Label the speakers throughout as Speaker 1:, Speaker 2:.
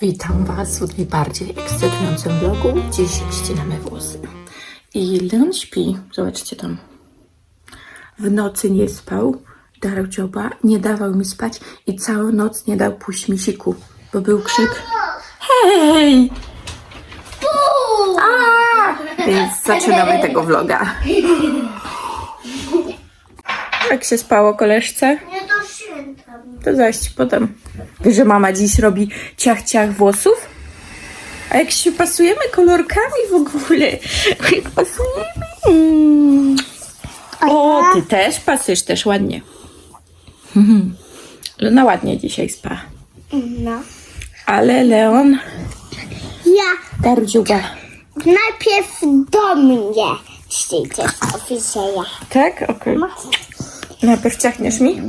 Speaker 1: Witam Was w najbardziej ekscytującym vlogu. Dziś ścinamy włosy. I Leon śpi. Zobaczcie tam. W nocy nie spał. Darł dzioba. Nie dawał mi spać. I całą noc nie dał pójść mi siku. Bo był krzyk. Hej! A! Więc zaczynamy tego vloga. Jak się spało koleżce?
Speaker 2: Nie do święta.
Speaker 1: To zaś potem. Wiesz, że mama dziś robi ciach-ciach włosów? A jak się pasujemy kolorkami w ogóle. Jak pasujemy. Mm. O, ty też pasujesz też ładnie. Mhm. Luna ładnie dzisiaj spa.
Speaker 2: No.
Speaker 1: Ale Leon
Speaker 2: Ja
Speaker 1: tardziuba.
Speaker 2: najpierw do mnie ścicie oficjela.
Speaker 1: Tak? Okej. Najpierw ciachniesz mi?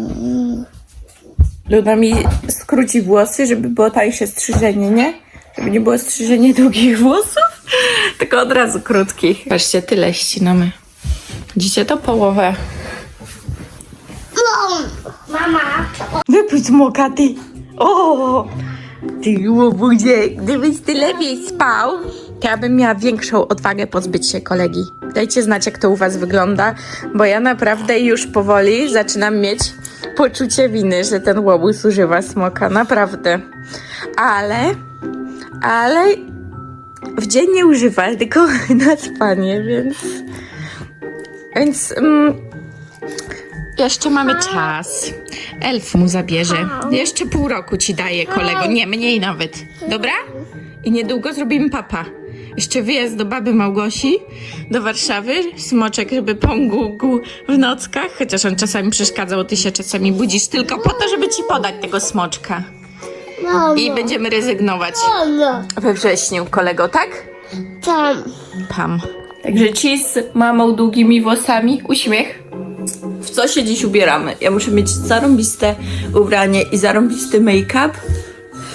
Speaker 1: Luna mi skróci włosy, żeby było tańsze strzyżenie, nie? Żeby nie było strzyżenie długich włosów, tylko od razu krótkich. Patrzcie, tyle ścinamy. Widzicie to połowę.
Speaker 2: Mama.
Speaker 1: Wypuść smoka, ty. O, ty łobuzie, gdybyś ty lepiej spał, to ja bym miała większą odwagę pozbyć się kolegi. Dajcie znać, jak to u was wygląda, bo ja naprawdę już powoli zaczynam mieć poczucie winy, że ten łobuz używa smoka, naprawdę. Ale, ale w dzień nie używa, tylko na spanie, więc... Więc... Mm, jeszcze mamy czas. Elf mu zabierze. Jeszcze pół roku ci daje, kolego. Nie, mniej nawet. Dobra? I niedługo zrobimy papa. Jeszcze wyjazd do baby Małgosi, do Warszawy, smoczek, żeby pomógł w nockach, chociaż on czasami przeszkadzał, ty się czasami budzisz tylko po to, żeby ci podać tego smoczka.
Speaker 2: Mama.
Speaker 1: I będziemy rezygnować
Speaker 2: Mama.
Speaker 1: we wrześniu, kolego, tak?
Speaker 2: Tam.
Speaker 1: Pam. Także ci z mamą długimi włosami, uśmiech. W co się dziś ubieramy? Ja muszę mieć zarąbiste ubranie i zarąbisty make-up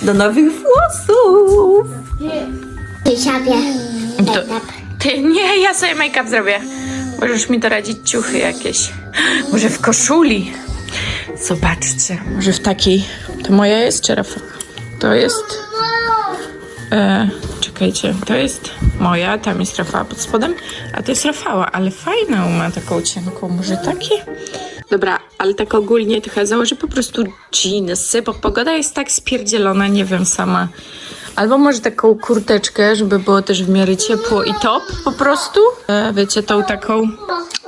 Speaker 1: do nowych włosów.
Speaker 2: Ty sobie.
Speaker 1: To, ty, nie, ja sobie make-up zrobię. Możesz mi doradzić ciuchy jakieś. Może w koszuli. Zobaczcie, może w takiej. To moja jest czy Rafa? To jest. E, czekajcie, to jest moja, tam jest Rafała pod spodem, a to jest Rafała, ale fajną ma taką cienką, może takie? Dobra, ale tak ogólnie chyba założę po prostu jeansy, bo pogoda jest tak spierdzielona, nie wiem sama. Albo może taką kurteczkę, żeby było też w miarę ciepło i top po prostu. E, wiecie, tą taką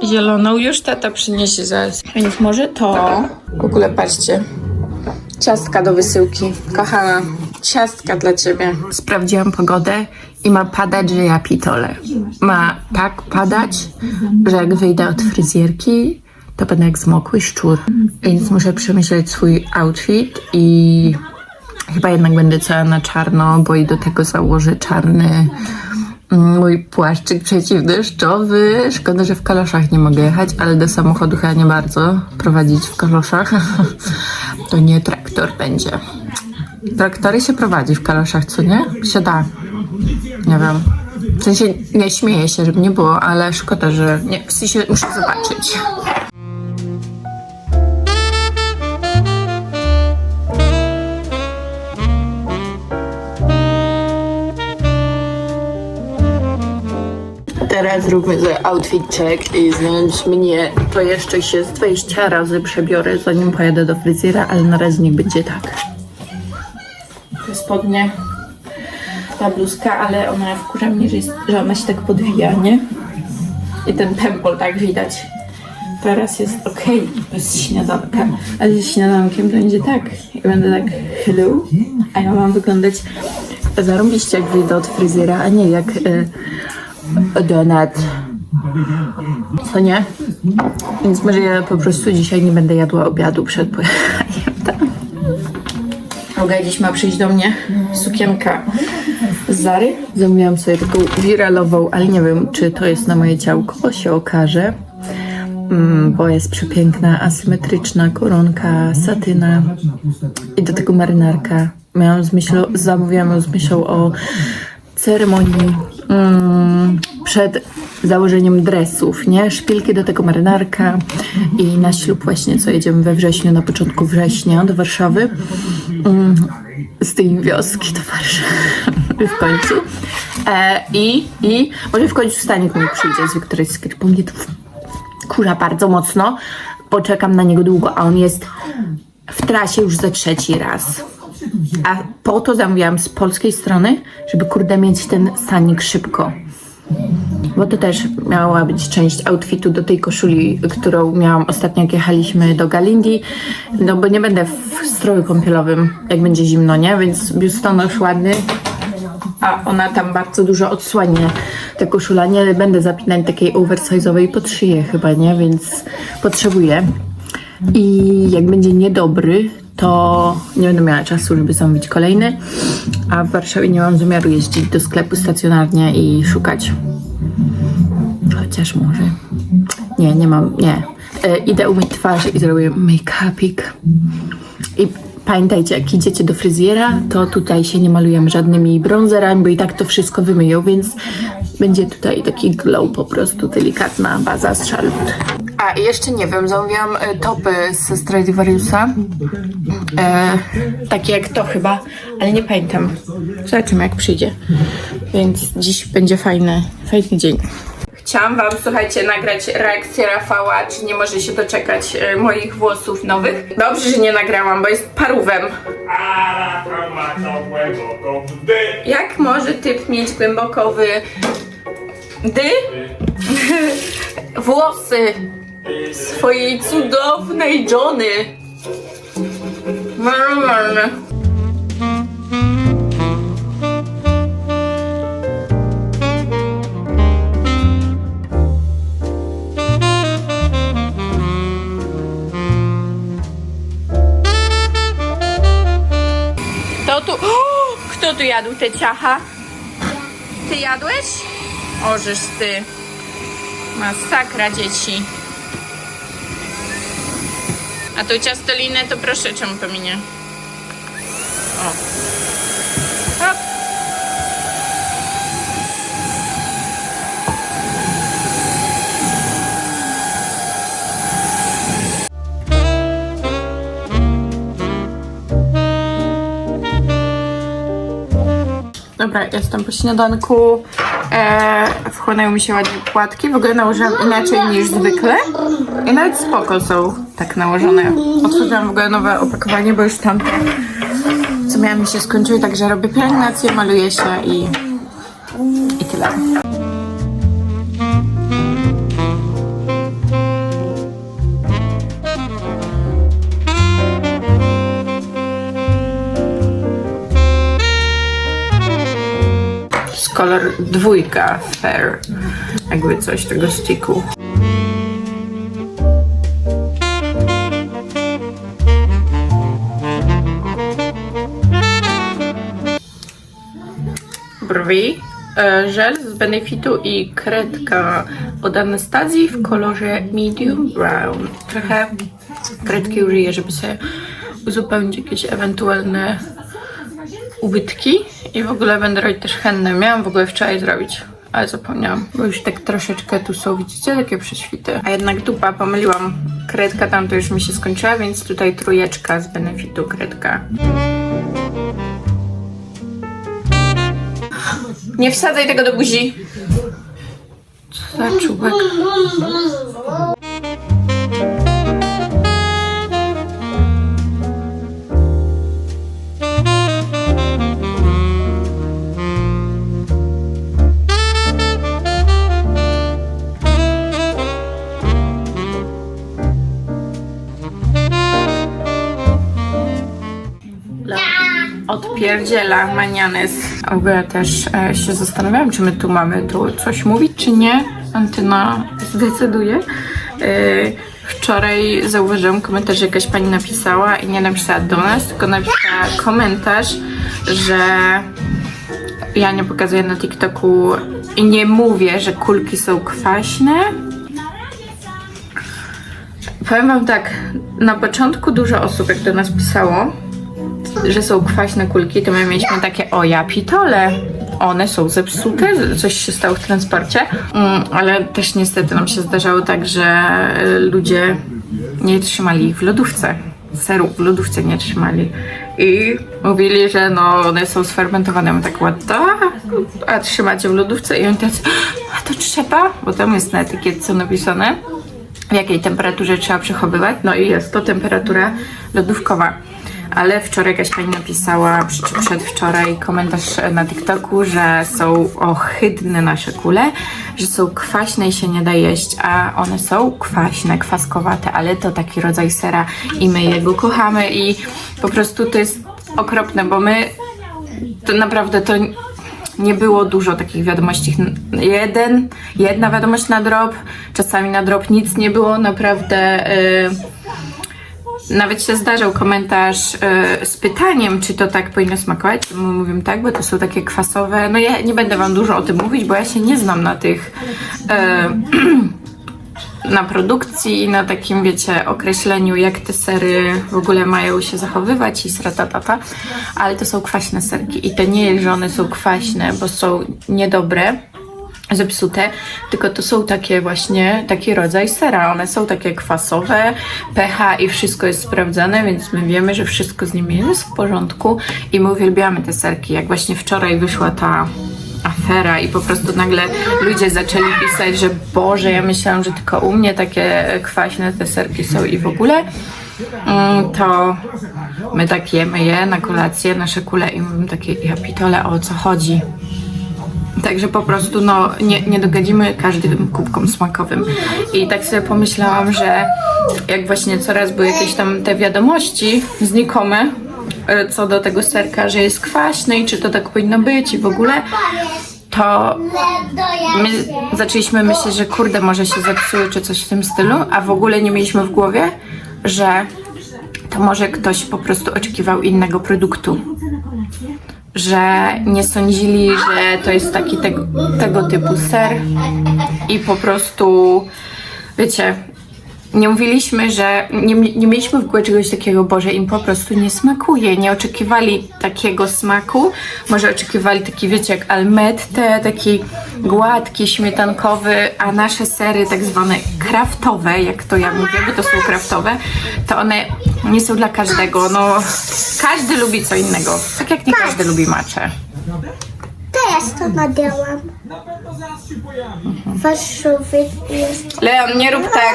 Speaker 1: zieloną już tata przyniesie zaraz. Więc może to. W ogóle patrzcie, Ciastka do wysyłki. Kochana, ciastka dla ciebie. Sprawdziłam pogodę i ma padać, że ja pitole. Ma tak padać, że jak wyjdę od fryzjerki, to będę jak zmokły szczur. Więc muszę przemyśleć swój outfit i chyba jednak będę cała na czarno, bo i do tego założę czarny mm, mój płaszczyk przeciwdeszczowy. Szkoda, że w kaloszach nie mogę jechać, ale do samochodu chyba nie bardzo prowadzić w kaloszach. To nie traktor będzie. Traktory się prowadzi w kaloszach, co nie? Się da. Nie wiem. W sensie nie śmieję się, żeby nie było, ale szkoda, że nie. W sensie muszę zobaczyć. Zróbmy sobie outfit check i znając mnie, to jeszcze się z 20 razy przebiorę, zanim pojadę do fryzjera, ale na razie niech będzie tak. Te spodnie, ta bluzka, ale ona wkurza mnie, że, jest, że ona się tak podwija, nie? I ten tempo tak widać. Teraz jest ok, bez śniadanka, ale ze śniadankiem to będzie tak. I będę tak hello, a ja mam wyglądać zarąbiście jak wyjdę od fryzjera, a nie jak... Y, donat. Co nie? Więc może ja po prostu dzisiaj nie będę jadła obiadu przed pojechaniem tam. Olga dziś ma przyjść do mnie sukienka z Zary. Zamówiłam sobie taką wiralową, ale nie wiem, czy to jest na moje ciałko, się okaże. Mm, bo jest przepiękna, asymetryczna koronka, satyna i do tego marynarka. Miałam z myślą, zamówiłam ją z myślą o ceremonii mm, przed założeniem dresów, nie? Szpilki do tego marynarka i na ślub właśnie, co jedziemy we wrześniu, na początku września do Warszawy. Mm, z tej wioski do Warszawy w końcu. E, i, I może w końcu Stanik mi przyjdzie z Secret, bo mnie to kurza bardzo mocno. Poczekam na niego długo, a on jest w trasie już za trzeci raz. A po to zamówiłam z polskiej strony, żeby kurde mieć ten stanik szybko. Bo to też miała być część outfitu do tej koszuli, którą miałam ostatnio, jak jechaliśmy do Galindii. No bo nie będę w stroju kąpielowym, jak będzie zimno, nie? Więc biustonosz ładny. A ona tam bardzo dużo odsłania, ta koszula. Nie będę zapinać takiej oversize'owej pod szyję chyba, nie? Więc potrzebuję. I jak będzie niedobry, to nie będę miała czasu, żeby zamówić kolejny. A w Warszawie nie mam zamiaru jeździć do sklepu stacjonarnie i szukać. Chociaż może. Nie, nie mam, nie. E, idę umyć twarz i zrobię make-upik. I pamiętajcie, jak idziecie do fryzjera, to tutaj się nie malujemy żadnymi bronzerami, bo i tak to wszystko wymyją, więc będzie tutaj taki glow po prostu, delikatna baza z. A i jeszcze nie wiem, zamówiłam e, topy ze Stradivariusa. E, takie jak to chyba, ale nie pamiętam. Zobaczymy jak przyjdzie. Więc dziś będzie fajny, fajny dzień. Chciałam Wam, słuchajcie, nagrać reakcję Rafała, czy nie może się doczekać e, moich włosów nowych. Dobrze, że nie nagrałam, bo jest parówem.
Speaker 3: A ma to.
Speaker 1: Jak może typ mieć głębokowy dy? Włosy swojej cudownej Johnny. Kto tu... Kto tu jadł te ciacha? Ty jadłeś? Ożeż ty. Masakra dzieci. A tą ciastolinę to proszę, czemu pominie? O. Hop. Dobra, jestem po śniadanku. E, wchłonęły mi się ładnie płatki. W ogóle nałożyłam inaczej niż zwykle. I nawet spoko są tak nałożone. Otworzyłam w ogóle nowe opakowanie, bo już tamte, co miałam mi się skończyły, także robię pielęgnację, maluję się i, i tyle. Kolor dwójka fair, jakby coś tego sticku. Brwi, e, żel z Benefitu i kredka od Anastazji w kolorze medium brown. Trochę kredki użyję, żeby sobie uzupełnić jakieś ewentualne ubytki i w ogóle będę robić też hennę. Miałam w ogóle wczoraj zrobić, ale zapomniałam, bo już tak troszeczkę tu są, widzicie, takie prześwity. A jednak dupa, pomyliłam. Kredka tam to już mi się skończyła, więc tutaj trójeczka z benefitu kredka. Nie wsadzaj tego do buzi. Co za czubek. Odpierdziela manianes. W ogóle też e, się zastanawiałam, czy my tu mamy tu coś mówić, czy nie. Antyna zdecyduje. E, wczoraj zauważyłam komentarz, jakaś pani napisała i nie napisała do nas, tylko napisała komentarz, że ja nie pokazuję na TikToku i nie mówię, że kulki są kwaśne. Powiem wam tak, na początku dużo osób jak do nas pisało, że są kwaśne kulki, to my mieliśmy takie, o ja pitole, one są zepsute, coś się stało w transporcie, mm, ale też niestety nam się zdarzało tak, że ludzie nie trzymali ich w lodówce, seru w lodówce nie trzymali. I mówili, że no one są sfermentowane. My tak ładne, a trzymacie w lodówce? I oni tacy, a to trzeba, bo tam jest na etykietce napisane, w jakiej temperaturze trzeba przechowywać. No i jest to temperatura lodówkowa. Ale wczoraj jakaś pani napisała, przedwczoraj, komentarz na TikToku, że są ohydne nasze kule, że są kwaśne i się nie da jeść, a one są kwaśne, kwaskowate, ale to taki rodzaj sera i my jego kochamy i po prostu to jest okropne, bo my to naprawdę to nie było dużo takich wiadomości. Jeden, jedna wiadomość na drop, czasami na drop nic nie było, naprawdę. Yy, nawet się zdarzał komentarz yy, z pytaniem, czy to tak powinno smakować. My tak, bo to są takie kwasowe. No ja nie będę wam dużo o tym mówić, bo ja się nie znam na tych. Yy, na produkcji na takim, wiecie, określeniu, jak te sery w ogóle mają się zachowywać i sratatata, ale to są kwaśne serki i to nie jest, że one są kwaśne, bo są niedobre, zepsute, tylko to są takie właśnie, taki rodzaj sera. One są takie kwasowe, pH i wszystko jest sprawdzane, więc my wiemy, że wszystko z nimi jest w porządku i my uwielbiamy te serki. Jak właśnie wczoraj wyszła ta afera i po prostu nagle ludzie zaczęli pisać, że Boże, ja myślałam, że tylko u mnie takie kwaśne te serki są i w ogóle mm, to my tak jemy je na kolację, nasze kule i mówimy takie, ja pitole, o co chodzi? Także po prostu no, nie, nie dogadzimy każdym kubkom smakowym. I tak sobie pomyślałam, że jak właśnie coraz były jakieś tam te wiadomości znikome e, co do tego serka, że jest kwaśny i czy to tak powinno być i w ogóle, to my zaczęliśmy myśleć, że kurde, może się zepsuły czy coś w tym stylu, a w ogóle nie mieliśmy w głowie, że to może ktoś po prostu oczekiwał innego produktu że nie sądzili, że to jest taki tego, tego typu ser i po prostu, wiecie, nie mówiliśmy, że nie, nie mieliśmy w głowie czegoś takiego, Boże, im po prostu nie smakuje. Nie oczekiwali takiego smaku. Może oczekiwali taki, wiecie, jak almette, taki gładki, śmietankowy, a nasze sery tak zwane kraftowe, jak to ja mówię, bo to są kraftowe, to one nie są dla każdego. No, każdy lubi co innego. Tak jak nie każdy lubi macze.
Speaker 2: Teraz to nadziałam. Warszawy jest.
Speaker 1: Leon, nie rób tak.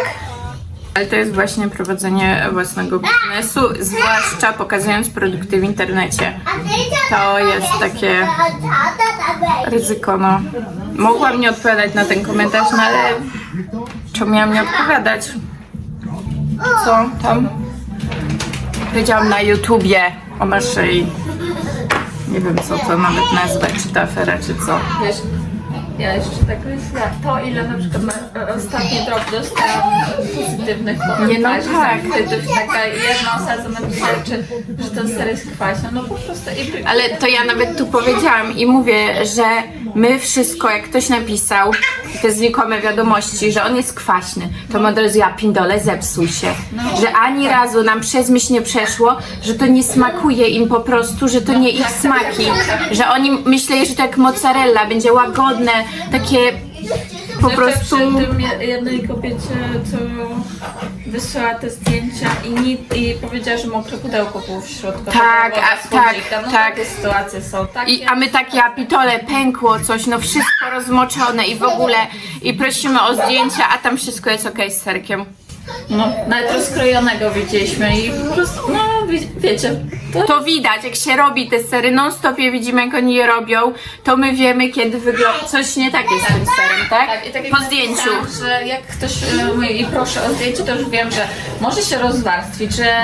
Speaker 1: Ale to jest właśnie prowadzenie własnego biznesu, zwłaszcza pokazując produkty w internecie. To jest takie ryzyko, no. Mogłam nie odpowiadać na ten komentarz, no ale czemu miałam nie odpowiadać? Co tam? Powiedziałam na YouTubie o naszej, nie wiem co to nawet nazwać, czy ta afera, czy co.
Speaker 4: Wiesz, ja jeszcze tak myślę, to ile na przykład na e, ostatni drop dostałam pozytywnych komentarzy.
Speaker 1: Nie, no tak.
Speaker 4: To jest taka jedna osoba, napisała, czy, że ten ser jest kwaśny. No po prostu. I,
Speaker 1: Ale to ja nawet tu powiedziałam i mówię, że my wszystko, jak ktoś napisał te znikome wiadomości, że on jest kwaśny, to my od razu ja pindole się. Że ani razu nam przez myśl nie przeszło, że to nie smakuje im po prostu, że to nie ich smaki. Że oni myśleli, że to jak mozzarella, będzie łagodne, takie po prostu...
Speaker 4: Przy tym je- jednej kobiecie, co wysłała te zdjęcia i, nic, i powiedziała, że mokre pudełko było w środku.
Speaker 1: Tak, a-
Speaker 4: z
Speaker 1: tak,
Speaker 4: no,
Speaker 1: tak.
Speaker 4: Takie sytuacje są takie.
Speaker 1: I, a my takie, a pitole pękło coś, no wszystko rozmoczone i w ogóle i prosimy o zdjęcia, a tam wszystko jest okej z serkiem.
Speaker 4: No, nawet rozkrojonego widzieliśmy i po prostu, no wie, wiecie, to
Speaker 1: To widać, jak się robi te sery, non stop je widzimy, jak oni je robią, to my wiemy, kiedy wygląda. Coś nie tak jest z tym serem, tak?
Speaker 4: Tak, i tak jak
Speaker 1: po zdjęciu.
Speaker 4: napisałam, że jak ktoś e, mówi i proszę o zdjęcie, to już wiem, że może się rozwarstwić, że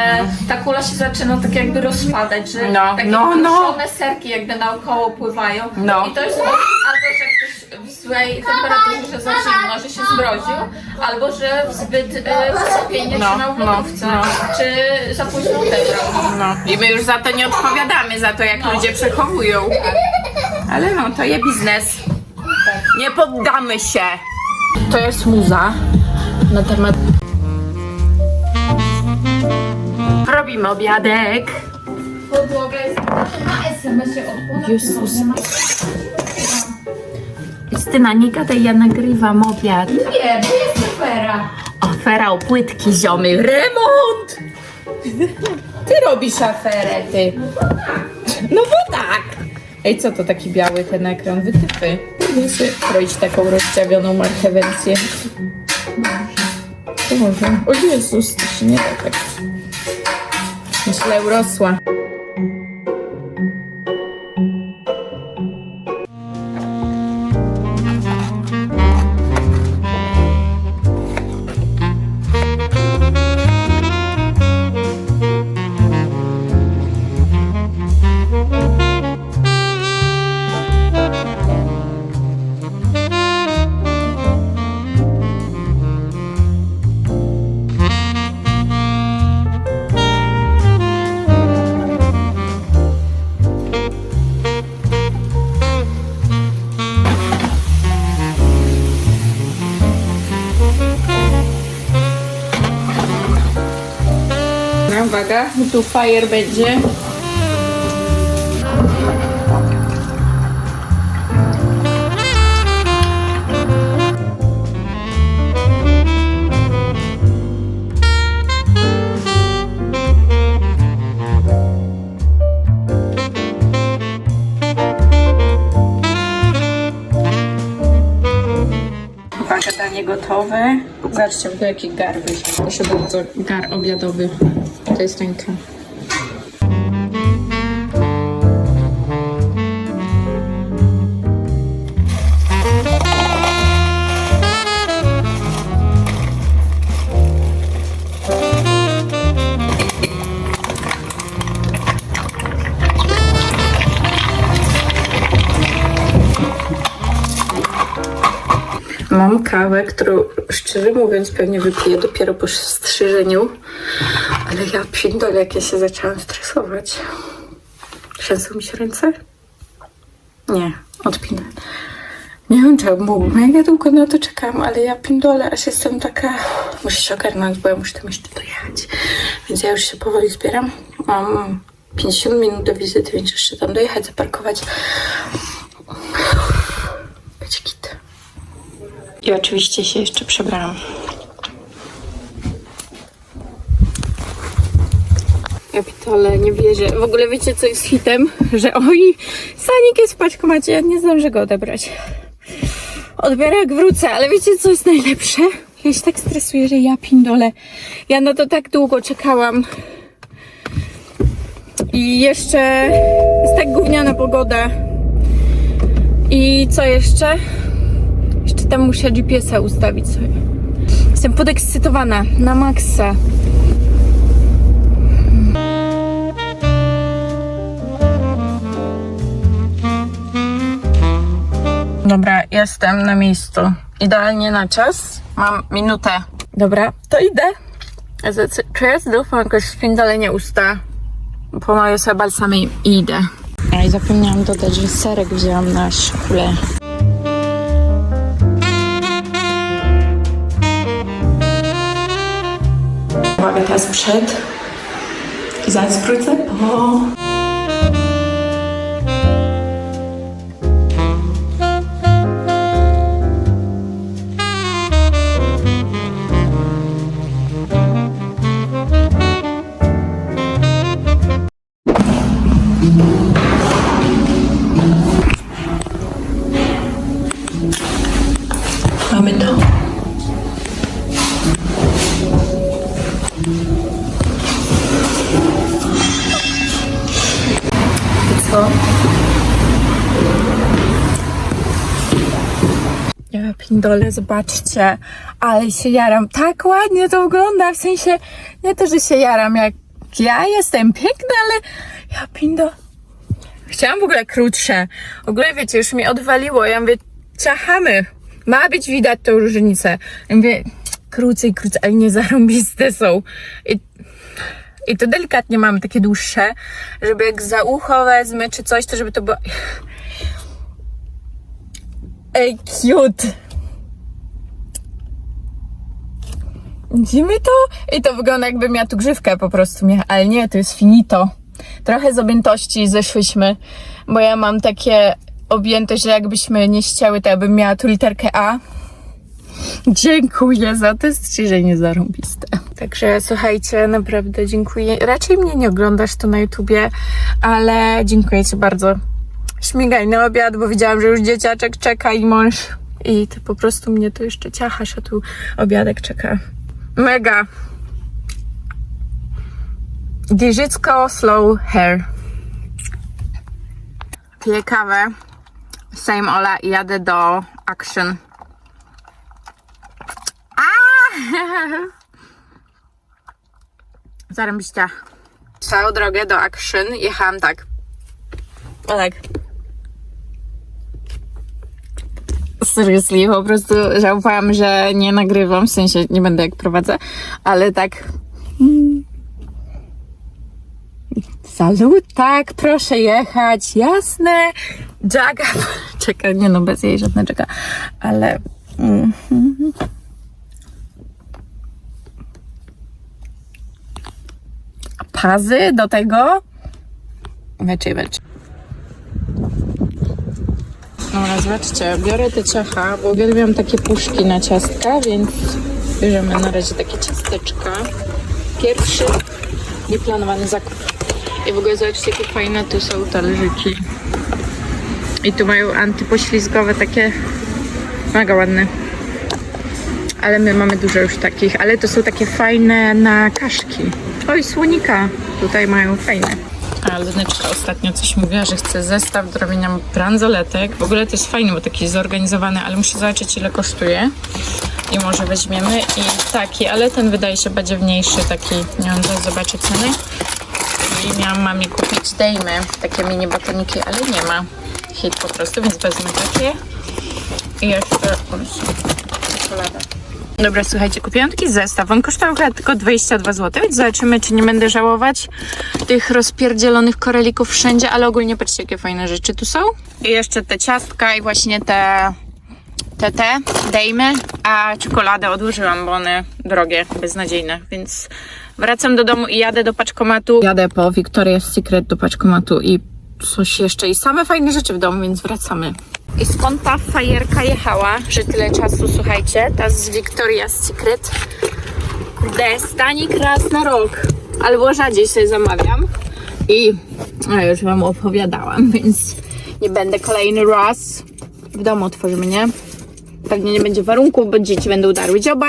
Speaker 4: ta kula się zaczyna tak jakby rozpadać, że
Speaker 1: No,
Speaker 4: takie
Speaker 1: no, no.
Speaker 4: kruszone serki jakby naokoło pływają.
Speaker 1: No.
Speaker 4: I to jest albo, że ktoś w złej temperaturze, że za zimno, że się zmroził, albo że zbyt e, wysokiej nie
Speaker 1: No,
Speaker 4: trzymał w
Speaker 1: no,
Speaker 4: lodówce,
Speaker 1: no.
Speaker 4: czy za późno odebrał.
Speaker 1: No. I my już za to nie odpowiadamy, za to, jak ludzie przechowują. Ale no, to jest biznes. Nie poddamy się. To jest muza na temat... Robimy obiadek.
Speaker 4: Podłoga jest na SMS-ie od
Speaker 1: Jezus. Justyna, nie gadaj, ja nagrywam obiad.
Speaker 4: Nie, to jest afera.
Speaker 1: Afera o płytki ziomy. Remont! Ty robisz aferę, ty. No bo tak. Ej, co to taki biały ten ekran? Wytypy. Sobie kroić taką rozdziawioną marchewencję. To może. O Jezus, to się nie da tak. Myślę, urosła. Tu fire będzie. Uwaga, danie gotowe. Zobaczcie, w jaki gar wyszedł. Proszę bardzo, gar obiadowy. Jest ręka. Mam kawę, którą szczerze mówiąc pewnie wypiję dopiero po strzyżeniu, ale ja pindolę, jak ja się zaczęłam stresować. Trzęsą mi się ręce? Nie, odpinę. Nie wiem czemu, ja długo na to czekam, ale ja pindolę, aż jestem taka... Muszę się ogarnąć, bo ja muszę tam jeszcze dojechać. Więc ja już się powoli zbieram. Mam 50 minut do wizyty, więc jeszcze tam dojechać, zaparkować. Będzie git. I oczywiście się jeszcze przebrałam. Ja pitole, nie wierzę. W ogóle wiecie, co jest hitem? Że oj, Sanik jest w paczkomacie, ja nie zdążę go odebrać. Odbiorę jak wrócę, ale wiecie, co jest najlepsze? Ja się tak stresuję, że ja pindole. Ja na to tak długo czekałam. I jeszcze jest tak gówniana pogoda. I co jeszcze? Tam muszę GPS-a ustawić sobie. Jestem podekscytowana na maksa. Dobra, jestem na miejscu. Idealnie na czas. Mam minutę. Dobra, to idę. Czy ja znów mam jakoś spindolenie usta? Pomaluję sobie balsamem i idę. I zapomniałam dodać, że serek wzięłam na szkule. Uwaga, teraz przed. I zaraz wrócę po... Pindole, zobaczcie, ale się jaram. Tak ładnie to wygląda, w sensie nie to, że się jaram jak ja jestem piękna, ale ja pindo... Chciałam w ogóle krótsze. W ogóle wiecie, już mi odwaliło. Ja mówię, ciachamy. Ma być widać tą różnicę. Ja mówię, krócej, krócej, ale nie zarąbiste są. I i to delikatnie mamy takie dłuższe, żeby jak za ucho wezmę czy coś, to żeby to było... Ej, cute! Widzimy to? I to wygląda jakbym ja tu grzywkę po prostu miała, ale nie, to jest finito. Trochę z objętości zeszłyśmy, bo ja mam takie objętość, że jakbyśmy nie ścięły, to ja bym miała tu literkę A. Dziękuję za to strzyżenie zarąbiste. Także słuchajcie, naprawdę dziękuję. Raczej mnie nie oglądasz tu na YouTubie, ale dziękuję Ci bardzo. Śmigaj na obiad, bo widziałam, że już dzieciaczek czeka i mąż. I ty po prostu mnie tu jeszcze ciachasz, a tu obiadek czeka. Mega. Giżycko Slow Hair. Piję kawę. Same Ola i jadę do Action. Zarąbiście. Całą drogę do Action jechałam tak. O tak. Seriously, po prostu żałowałam, że nie nagrywam, w sensie nie będę jak prowadzę, ale tak... mm. Salut, tak, proszę jechać, jasne. Jaga, czeka, nie no, bez jej żadna czeka, ale... mm, Pazy do tego. Weczy, weczy. Dobra, zobaczcie, biorę te ciacha, bo uwielbiam takie puszki na ciastka, więc bierzemy na razie takie ciasteczka. Pierwszy nieplanowany zakup. I w ogóle zobaczcie, jakie fajne tu są talerzyki. I tu mają antypoślizgowe takie mega ładne. Ale my mamy dużo już takich, ale to są takie fajne na kaszki. Oj, słonika tutaj mają fajne. A Leneczka ostatnio coś mówiła, że chce zestaw do robienia bransoletek. W ogóle to jest fajne, bo taki zorganizowany, ale muszę zobaczyć ile kosztuje. I może weźmiemy i taki, ale ten wydaje się badziewniejszy, taki, nie wiem, zaraz zobaczę ceny. I miałam mamie kupić dejmy, takie mini batoniki, ale nie ma. Hit po prostu, więc wezmę takie. I jeszcze o, czekolada. Dobra, słuchajcie, kupiłam taki zestaw. On kosztował chyba tylko 22 zł, więc zobaczymy, czy nie będę żałować tych rozpierdzielonych korelików wszędzie, ale ogólnie patrzcie, jakie fajne rzeczy tu są. I jeszcze te ciastka i właśnie te te, te dejmy, a czekoladę odłożyłam, bo one drogie, beznadziejne, więc wracam do domu i jadę do paczkomatu. Jadę po Victoria's Secret do paczkomatu i coś jeszcze i same fajne rzeczy w domu, więc wracamy. I skąd ta fajerka jechała, że tyle czasu, słuchajcie, ta z Victoria's Secret. Kurde, stanik raz na rok, albo rzadziej sobie zamawiam. I a już wam opowiadałam, więc nie będę kolejny raz. W domu otworzymy, nie? Pewnie nie będzie warunków, bo dzieci będą darły dzioba.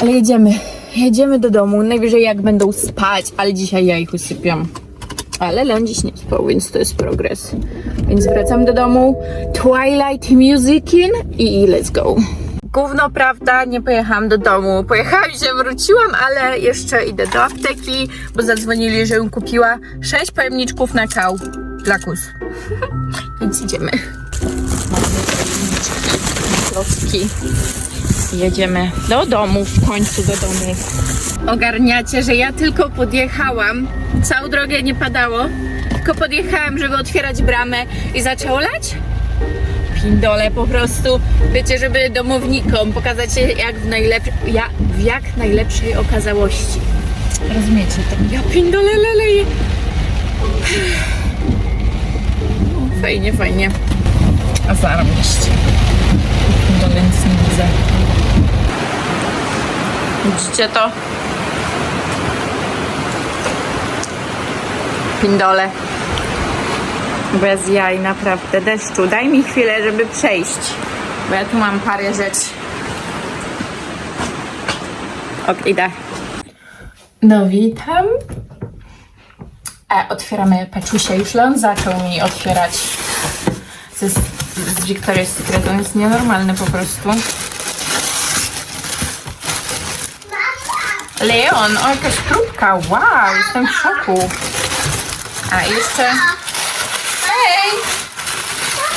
Speaker 1: Ale jedziemy. Jedziemy do domu. Najwyżej jak będą spać, ale dzisiaj ja ich usypiam. Ale Leon dziś nie spał, więc to jest progres. Więc wracam do domu. Twilight Musicin i let's go. Gówno prawda, nie pojechałam do domu. Pojechałam się wróciłam, ale jeszcze idę do apteki, bo zadzwonili, że ją kupiła. Sześć pojemniczków na kał. Dla kus. Więc idziemy. klocki. Jedziemy do domu, w końcu do domu. Ogarniacie, że ja tylko podjechałam, całą drogę nie padało, tylko podjechałam, żeby otwierać bramę i zaczęło lać? Pindole po prostu. Wiecie, żeby domownikom pokazać jak w, najlep- ja, w jak najlepszej okazałości. Rozumiecie to? Ja pindole leleję. No, Fajnie, fajnie. A zarobiście. Pindole nic nie widzę. Widzicie to? Pindole. Bez jaj, naprawdę. Deszczu, daj mi chwilę, żeby przejść. Bo ja tu mam parę rzeczy. Ok, idę. No witam. E, otwieramy peczusie. Już Leon zaczął mi otwierać z, z Victoria's Secret. On jest nienormalny po prostu. Leon, o jakaś próbka, wow, jestem w szoku. A jeszcze... Hej!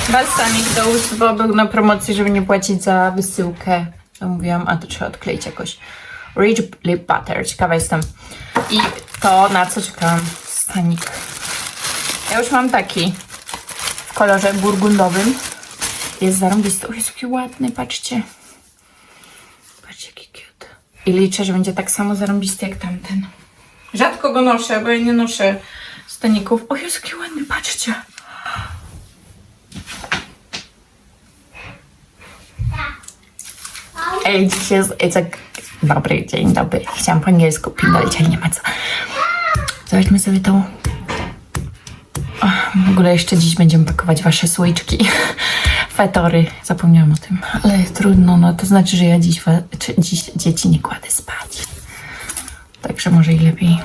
Speaker 1: Balsamik do ust, bo był na promocji, żeby nie płacić za wysyłkę. To mówiłam, a to trzeba odkleić jakoś. Rich Lip Butter, ciekawa jestem. I to, na co czekałam, stanik. Ja już mam taki w kolorze burgundowym. Jest zarąbisty. O, jest jaki ładny, patrzcie. Patrzcie, jaki cute. I liczę, że będzie tak samo zarąbisty jak tamten. Rzadko go noszę, bo ja nie noszę staników. O, jest jaki ładny, patrzcie. Ej, dzisiaj jest. Dobry, dzień dobry. Chciałam po angielsku pindolić, ale nie ma co. Zobaczmy sobie tą... W ogóle jeszcze dziś będziemy pakować wasze słoiczki. Fetory. Zapomniałam o tym. Ale trudno, no to znaczy, że ja dziś, dziś dzieci nie kładę spać. Także może i lepiej.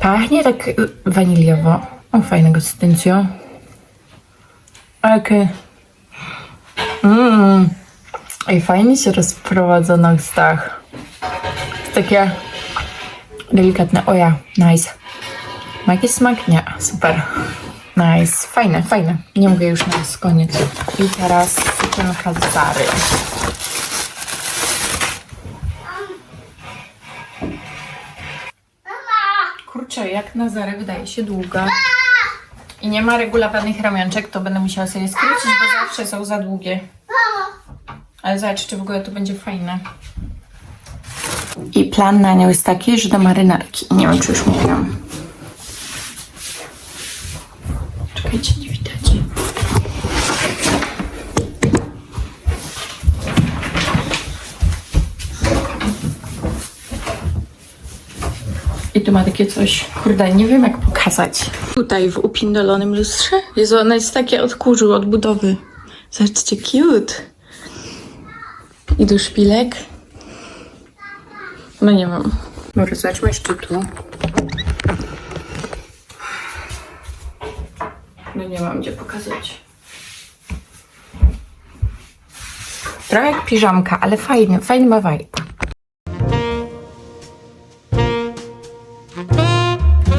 Speaker 1: Pachnie tak waniliowo. O, fajna konsystencja. Okej. Mmm. I fajnie się rozprowadza na ustach. Takie delikatne. O ja, nice. Ma jakiś smak? Nie, super. Nice, fajne, fajne. Nie mówię już na koniec. I teraz sypiemy hazary. Kurczę, jak na Zarę wydaje się długa. I nie ma regulowanych ramionczek, to będę musiała sobie skrócić, bo zawsze są za długie. Ale zobacz, czy w ogóle to będzie fajne. I plan na nią jest taki, że do marynarki. Nie wiem, czy już mówiłam. Czekajcie, nie. I tu ma takie coś, kurde, nie wiem jak pokazać. Tutaj w upindolonym lustrze. Jezu, ona jest takie od kurzu, od budowy. Zobaczcie, cute. I do szpilek. No nie mam. Dobra, zobaczmy jeszcze tu. No nie mam gdzie pokazać. Trochę jak piżamka, ale fajny, fajny ma vibe.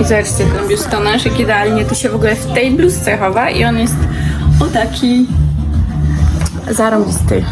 Speaker 1: Zobaczcie ten biustonosz, jak idealnie to się w ogóle w tej bluzce chowa i on jest o taki zarąbisty.